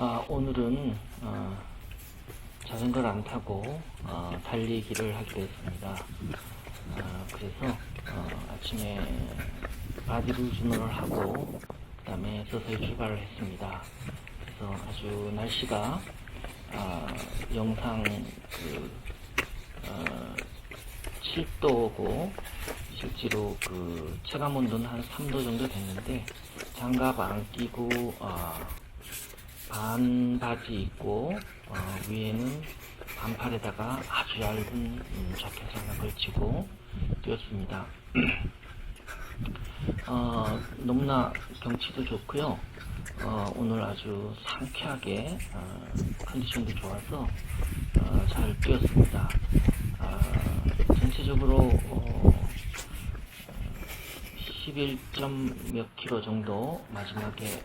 아, 오늘은 어, 자전거를 안 타고 어, 달리기를 하기로 했습니다. 아, 그래서 어, 아침에 바디루즈너를 하고 그다음에 서서히 출발을 했습니다. 그래서 아주 날씨가 아, 영상 그 어, 7도고 실제로 그 체감 온도는 한 3도 정도 됐는데 장갑 안 끼고 아, 반 바지 입고 어, 위에는 반팔에다가 아주 얇은 음, 자켓 하나 걸치고 뛰었습니다. 어, 너무나 경치도 좋고요. 어, 오늘 아주 상쾌하게 어, 컨디션도 좋아서 어, 잘 뛰었습니다. 아, 전체적으로 어, 11점 몇 킬로 정도 마지막에 에,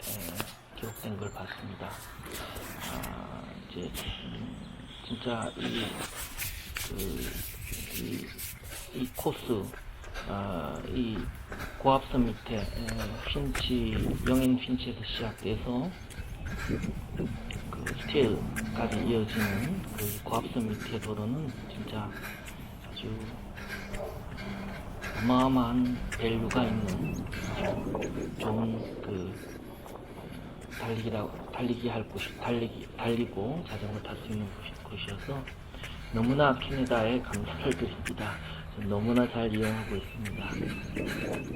기록된 걸 봤습니다. 아, 이제 음, 진짜 이, 그, 이, 이 코스, 아, 이 고압선 밑에 에, 핀치, 영행 핀치에서 시작돼서 그 스틸까지 이어지는 그 고압선 밑에 도로는 진짜 아주 어마어마한 밸류가 있는 좋은 그 달리기라고 달리기 할 곳이 달리기 달리고 자전거 탈 수 있는 곳이, 어서 너무나 캐네다에 감사를 드립니다. 너무나 잘 이용하고 있습니다.